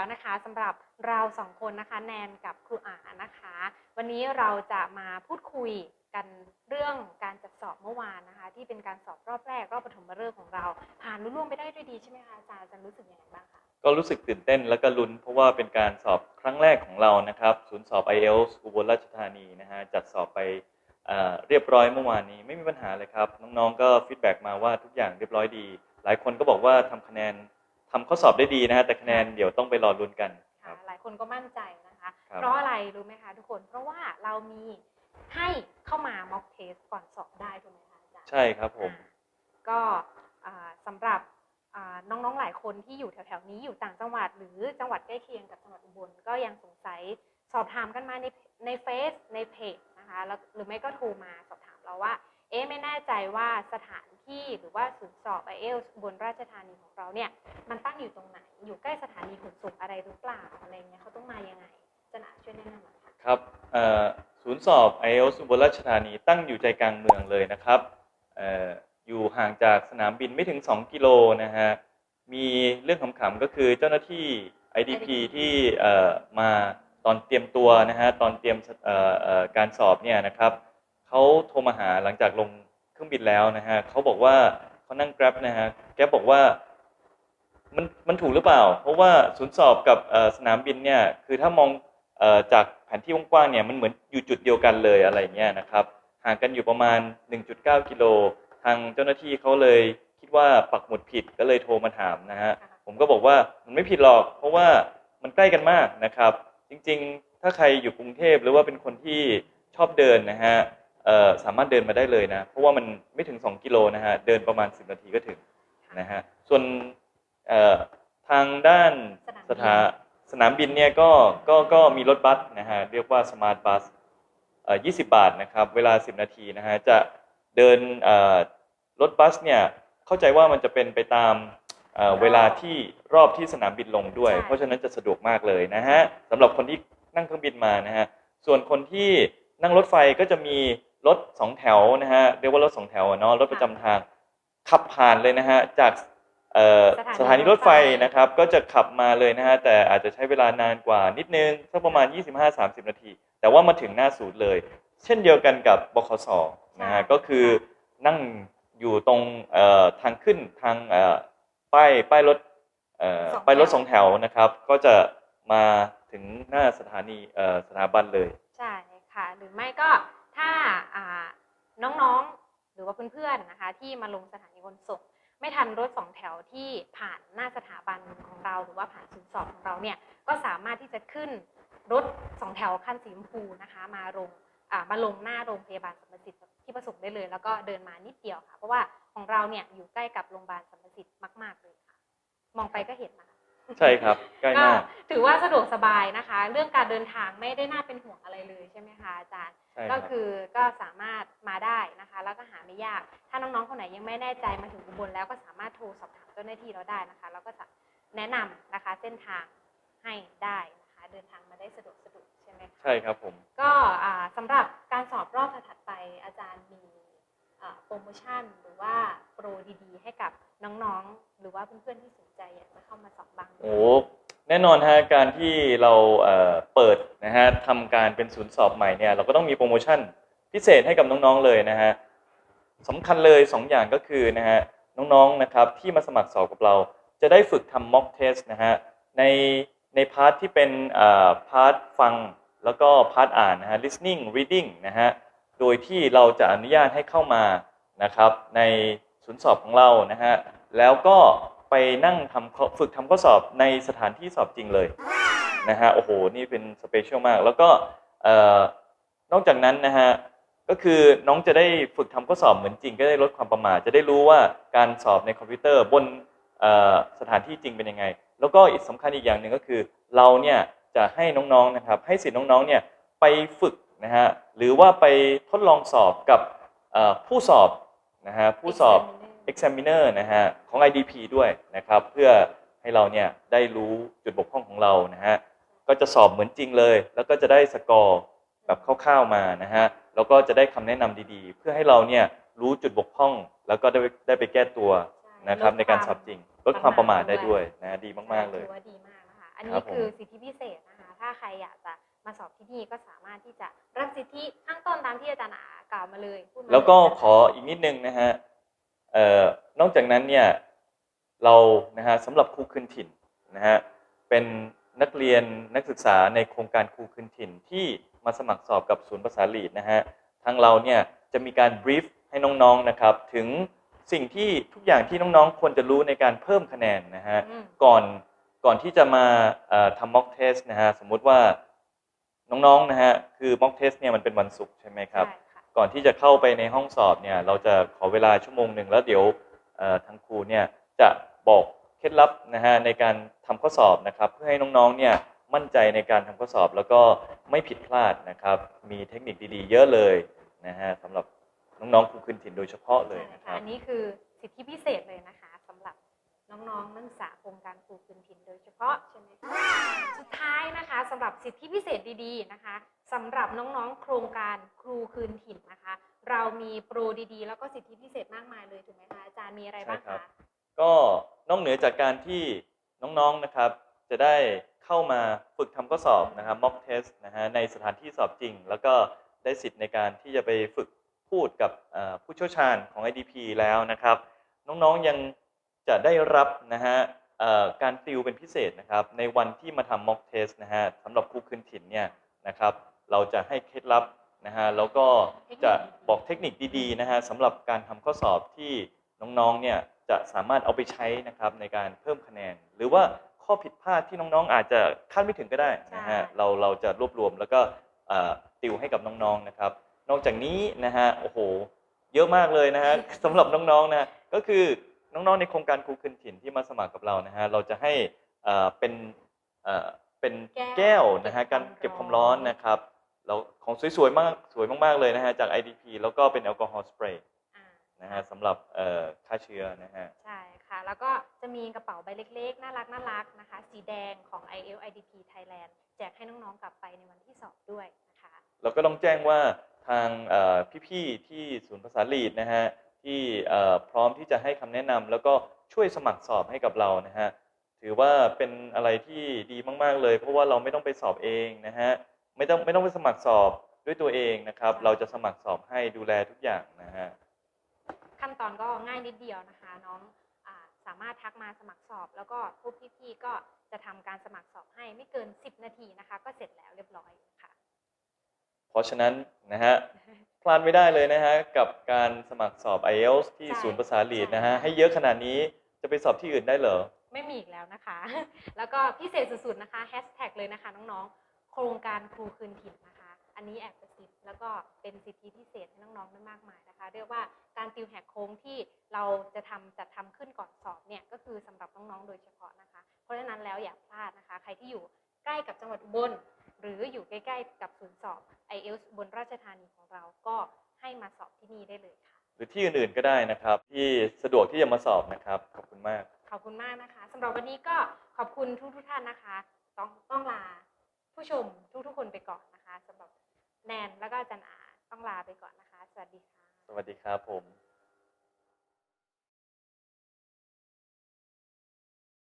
แล้วนะคะสำหรับเราสองคนนะคะ แนนกับครูอานะคะ วันนี้เราจะมาพูดคุยกันเรื่องการจัดสอบเมื่อวานนะคะ ที่เป็นการสอบรอบแรกรอบปฐมฤกษ์ของเรา ผ่านรุ่ล่วงไปได้ด้วยดีใช่ไหมคะอาจารย์อาจารย์รู้สึกยังไงบ้างคะก็รู้สึกตื่นเต้นและก็ลุ้น เพราะว่าเป็นการสอบครั้งแรกของเรานะครับศูนย์สอบ IELTS อุบลราชธานีนะฮะจัดสอบไปเอ่อเรียบร้อยเมื่อวานนี้ไม่มีปัญหาเลยครับ น้องๆก็ฟีดแบ็กมาว่าทุกอย่างเรียบร้อยดี หลายคนก็บอกว่าทำคะแนน ทำข้อสอบได้ดีนะฮะแต่คะแนนเดี๋ยวต้องไปรอลุ้นกันคค่ะรับหลายคนก็มั่นใจนะคะครับเพราะอะไรรู้ไหมคะทุกคน เพราะว่าเรามีให้เข้ามา mock test ก่อนสอบได้ถูกไหมคะอาจารย์ใช่ครับผมอ่าก็อ่าสำหรับอ่าน้องๆหลายคนที่อยู่แถวๆนี้อยู่ต่างจังหวัด หรือจังหวัดใกล้เคียงกับจังหวัดอุบลก็ยังสงสัยสอบถามกันมาในในเฟซในเพจนะคะแล้วหรือไม่ก็โทรมาสอบถามเราว่า เอ๊ะไม่แน่ใจว่าสถานที่หรือว่าศูนย์สอบไอเอลบนราชธานีของเราเนี่ยมันตั้งอยู่ตรงไหน อยู่ใกล้สถานีขนส่งอะไรหรือเปล่าอะไรเงี้ยเขาต้องมายังไงจะหนาช่วยแนะนำหน่อยค่ะครับเอ่อศูนย์สอบ IELTS อุบลราชธานีตั้งอยู่ใจกลางเมืองเลยนะครับเอ่ออยู่ห่างจากสนามบินไม่ถึง 2 กิโลนะฮะมีเรื่องขำๆก็คือเจ้าหน้าที่ IDP ที่เอ่อมาตอนเตรียมตัวนะฮะตอนเตรียมเอ่อเอ่อการสอบเนี่ยนะครับ เขาโทรมาหาหลังจากลงเครื่องบินแล้วนะฮะเขาบอกว่าเขานั่ง Grab นะฮะแกบอกว่ามันมันถูกหรือเปล่า เพราะว่าศูนย์สอบกับสนามบินเนี่ยคือถ้ามองจากแผนที่กว้างๆเนี่ยมันเหมือนอยู่จุดเดียวกันเลยอะไรเงี้ยนะครับห่างกันอยู่ประมาณ 1.9 กิโล ทางเจ้าหน้าที่เขาเลยคิดว่าปักหมุดผิดก็เลยโทรมาถามนะฮะผมก็บอกว่ามันไม่ผิดหรอก เพราะว่ามันใกล้กันมากนะครับ จริงๆ ถ้าใครอยู่กรุงเทพหรือว่าเป็นคนที่ชอบเดินนะฮะ สามารถเดินมาได้เลยนะ เพราะว่ามันไม่ถึง 2 กิโลนะฮะ เดินประมาณ 10 นาทีก็ถึงนะฮะ ส่วนเอ่อทางด้านสถาสนามบินเนี่ยก็ก็ก็มีรถบัสนะฮะ เรียกว่าสมาร์ทบัสเอ่อ20บาทนะครับ เวลา 10 นาทีนะฮะ จะเดินเอ่อรถบัสเนี่ย เข้าใจว่ามันจะเป็นไปตามเอ่อเวลาที่รอบที่สนามบินลงด้วยใช่เพราะฉะนั้นจะสะดวกมากเลยนะฮะสำหรับคนที่นั่งเครื่องบินมานะฮะ ส่วนคนที่นั่งรถไฟก็จะมี รถสองแถวนะฮะเรียกว่ารถสองแถวอะเนาะรถประจำทาง ขับผ่านเลยนะฮะจากเอ่อสถานีรถไฟ นะครับ ก็จะขับมาเลยนะฮะแต่อาจจะใช้เวลานานกว่านิดนึงสักประมาณ 25-30 นาที แต่ว่ามาถึงหน้าศูนย์เลย เช่นเดียวกันกับบขสนะฮะก็คือนั่งอยู่ตรงเอ่อทางขึ้นทางเอ่อป้ายป้ายรถเอ่อสองแถว ป้ายรถสองแถวนะครับ ก็จะมาถึงหน้าสถานีเอ่อสถาบันเลย ใช่ค่ะ หรือไม่ก็ถ้าอ่า น้องๆ หรือว่าเพื่อนๆนะคะ ที่มาลงสถานีขนส่งไม่ทันรถสองแถวที่ผ่านหน้าสถาบันของเรา หรือว่าผ่านศูนย์สอบของเราเนี่ยก็สามารถที่จะขึ้นรถสองแถวคันสีชมพูนะคะ มาลงอ่ามาลงหน้าโรงพยาบาลสรรพสิทธิ์ที่ประสงค์ได้เลย แล้วก็เดินมานิดเดียวค่ะ เพราะว่าของเราเนี่ยอยู่ใกล้กับโรงพยาบาลสรรพสิทธิ์มาก ๆเลยค่ะ มองไปก็เห็นนะคะใช่ครับใกล้ก็มากถือว่าสะดวกสบายนะคะ เรื่องการเดินทางไม่ได้น่าเป็นห่วงอะไรเลยใช่ไหมคะอาจารย์ ใช่คก็รับคือก็สามารถมาได้นะคะ แล้วก็หาไม่ยาก ถ้าน้องๆคนไหนยังไม่แน่ใจมาถึงอุบลแล้วก็สามารถโทรสอบถามเจ้าหน้าที่เราได้นะคะแล้วก็จะแนะนำนะคะเส้นทางให้ได้นะคะ เดินทางมาได้สะดวกสะดวกใช่ไหมคะใช่ครับผม ก็อ่าสำหรับการสอบรอบถัดๆไปอาจารย์มีอ่าโปรโมชั่นหรือว่าโปรดีๆ ให้กับน้องๆ หรือว่าเพื่อนๆที่สนใจอยากจะเข้ามาสอบบ้างไหมโอ้ แน่นอนฮะการที่เราเอ่อเปิดนะฮะทำการเป็นศูนย์สอบใหม่เนี่ยเราก็ต้องมีโปรโมชั่นพิเศษให้กับน้องๆเลยนะฮะสำคัญเลยสองอย่างก็คือนะฮะน้องๆนะครับที่มาสมัครสอบกับเรา จะได้ฝึกทำ mock test นะฮะในในพาร์ทที่เป็นอ่อพาร์ทฟังแล้วก็พาร์ทอ่านนะฮะ listening reading นะฮะโดยที่เราจะอนุญาตให้เข้ามานะครับในศูนย์สอบของเรานะฮะแล้วก็ ไปนั่งทำฝึกทำข้อสอบในสถานที่สอบจริงเลยนะฮะโอ้โหนี่เป็นสเปเชียลมาก แล้วก็นอกจากนั้นนะฮะก็คือน้องจะได้ฝึกทำข้อสอบเหมือนจริง ก็ได้ลดความประมาทจะได้รู้ว่าการสอบในคอมพิวเตอร์บนสถานที่จริงเป็นยังไง แล้วก็อีกสำคัญอีกอย่างหนึ่งก็คือ เราเนี่ยจะให้น้องๆนะครับ ให้สิทธิ์น้องๆเนี่ยไปฝึกนะฮะหรือว่าไปทดลองสอบกับผู้สอบนะฮะผู้สอบ examiner นะฮะของ IDP ด้วยนะครับ เพื่อให้เราเนี่ยได้รู้จุดบกพร่องของเรานะฮะก็จะสอบเหมือนจริงเลย แล้วก็จะได้สกอร์แบบคร่าวๆมานะฮะแล้วก็จะได้คำแนะนำดีๆ เพื่อให้เราเนี่ยรู้จุดบกพร่อง แล้วก็ได้ได้ไปแก้ตัวนะครับในการสอบจริงลดความประมาทได้ด้วยนะดีมากๆเลยถือว่าดีมากนะคะอันคนี้รับผมคือสิทธิพิเศษนะคะถ้าใครอยากจะมาสอบที่นี่ก็สามารถที่จะรับสิทธิข้างต้นตามที่อาจารย์อากล่าวมาเลยพูดมาแล้วก็เยขออีกนิดนึงนะฮะเอ่อ นอกจากนั้นเนี่ยเรานะฮะสำหรับครูคืนถิ่นนะฮะเป็นนักเรียนนักศึกษาในโครงการครูคืนถิ่นที่มาสมัครสอบกับศูนย์ภาษาลีดนะฮะทางเราเนี่ยจะมีการบรีฟให้น้องๆนะครับถึงสิ่งที่ทุกอย่างที่น้องๆควรจะรู้ในการเพิ่มคะแนนนะฮะอืมก่อนก่อนที่จะมาเอ่อทำ mock test นะฮะสมมุติว่าน้องๆนะฮะคือ mock test เนี่ยมันเป็นวันศุกร์ใช่ไหมครับใช่ค่ะ ก่อนที่จะเข้าไปในห้องสอบเนี่ยเราจะขอเวลาชั่วโมงหนึ่งแล้วเดี๋ยวทางครูเนี่ยจะบอกเคล็ดลับนะฮะในการทำข้อสอบนะครับ เพื่อให้น้องๆเนี่ยมั่นใจในการทำข้อสอบแล้วก็ไม่ผิดพลาดนะครับ มีเทคนิคดีๆ เยอะเลยนะฮะสำหรับน้องๆครูคืนถิ่นโดยเฉพาะเลยนะครับอันนี้คือสิทธิพิเศษเลยนะคะ น้องๆนักศึกษาโครงการครูคืนถิ่นโดยเฉพาะใช่ไหมคะสุดท้ายนะคะสำหรับสิทธิพิเศษดีๆนะคะสำหรับน้องๆโครงการครูคืนถิ่นนะคะ เรามีโปรดีๆ แล้วก็สิทธิพิเศษมากมายเลยถูกไหมคะอาจารย์มีอะไรบ้างคะก็นอกเหนือจากการที่น้องๆนะครับ จะได้เข้ามาฝึกทำข้อสอบนะครับ mock test นะฮะในสถานที่สอบจริง แล้วก็ได้สิทธิ์ในการที่จะไปฝึกพูดกับผู้เชี่ยวชาญของ IDP แล้วนะครับ น้องๆยัง จะได้รับนะฮะเอ่อการติวเป็นพิเศษนะครับ ในวันที่มาทำ mock test นะฮะสำหรับครูคืนถิ่นเนี่ยนะครับเราจะให้เคล็ดลับนะฮะแล้วก็จะบอกเทคนิคดีๆนะฮะสำหรับการทำข้อสอบที่น้องๆเนี่ยจะสามารถเอาไปใช้นะครับในการเพิ่มคะแนน หรือว่าข้อผิดพลาดที่น้องๆ อาจจะคาดไม่ถึงก็ได้นะฮะใช่เราเราจะรวบรวมแล้วก็เอ่อติวให้กับน้องๆนะครับ นอกจากนี้นะฮะโอ้โหเยอะมากเลยนะฮะสำหรับน้องๆนะก็คือ น้องๆในโครงการครูคืนถิ่นที่มาสมัครกับเรานะฮะเราจะให้เอ่อเป็นเอ่อเป็นแก้วนะฮะการเก็บความร้อนนะครับเราของสวยๆมากสวยมากๆเลยนะฮะจาก IDP แล้วก็เป็นแอลกอฮอล์สเปรย์อ่านะฮะสำหรับเอ่อฆ่าเชื้อนะฮะใช่ค่ะ แล้วก็จะมีกระเป๋าใบเล็กๆ น่ารักน่ารักนะคะ สีแดงของ IL IDP Thailand แจกให้น้องๆกลับไปในวันที่สอบด้วยนะคะเราก็ต้องแจ้งว่าทางเอ่อพี่ๆที่ศูนย์ภาษาลีดนะฮะ ที่เอ่อพร้อมที่จะให้คำแนะนำแล้วก็ช่วยสมัครสอบให้กับเรานะฮะถือว่าเป็นอะไรที่ดีมาก ๆ เลย เพราะว่าเราไม่ต้องไปสอบเองนะฮะไม่ต้องไม่ต้องไปสมัครสอบด้วยตัวเองนะครับ เราจะสมัครสอบให้ดูแลทุกอย่างนะฮะขั้นตอนก็ง่ายนิดเดียวนะคะ น้องอาสามารถทักมาสมัครสอบ แล้วก็พวกพี่ๆก็จะทำการสมัครสอบให้ไม่เกิน 10 นาทีนะคะ ก็เสร็จแล้วเรียบร้อยค่ะ เพราะฉะนั้นนะฮะพลาดไม่ได้เลยนะฮะกับการสมัครสอบ IELTS ที่ใช่ศูนย์ภาษาลีดนะฮะใช่ ให้เยอะขนาดนี้จะไปสอบที่อื่นได้เหรอ ไม่มีอีกแล้วนะคะ แล้วก็พิเศษสุดๆนะคะแฮชแท็กเลยนะคะน้องๆ โครงการครูคืนถิ่นนะคะ อันนี้แอบกระซิบแล้วก็เป็นสิทธิพิเศษให้น้องๆได้มากมายนะคะ เรียกว่าการติวแหกโค้งที่เราจะทำจัดทำขึ้นก่อนสอบเนี่ยก็คือสำหรับน้องๆโดยเฉพาะนะคะ เพราะฉะนั้นแล้วอย่าพลาดนะคะ ใครที่อยู่ใกล้กับจังหวัดอุบลห รืออยู่ใกล้ๆ กับศูนย์สอบ i อ l t s อุบลราชธานีของเราก็ให้มาสอบที่นี่ได้เลยค่ะ หรือที่อื่นๆก็ได้นะครับ ที่สะดวกที่จะมาสอบนะครับ ขอบคุณมาก ขอบคุณมากนะคะสำหรับวันนี้ก็ขอบคุณทุกทุกๆท่านนะคะ ต้องต้องลาผู้ชมทุกๆคนไปก่อนนะคะสำหรับแนนแล้วก็อาจารย์อาต้องลาไปก่อนนะคะ สวัสดีค่ะ สวัสดีครับผม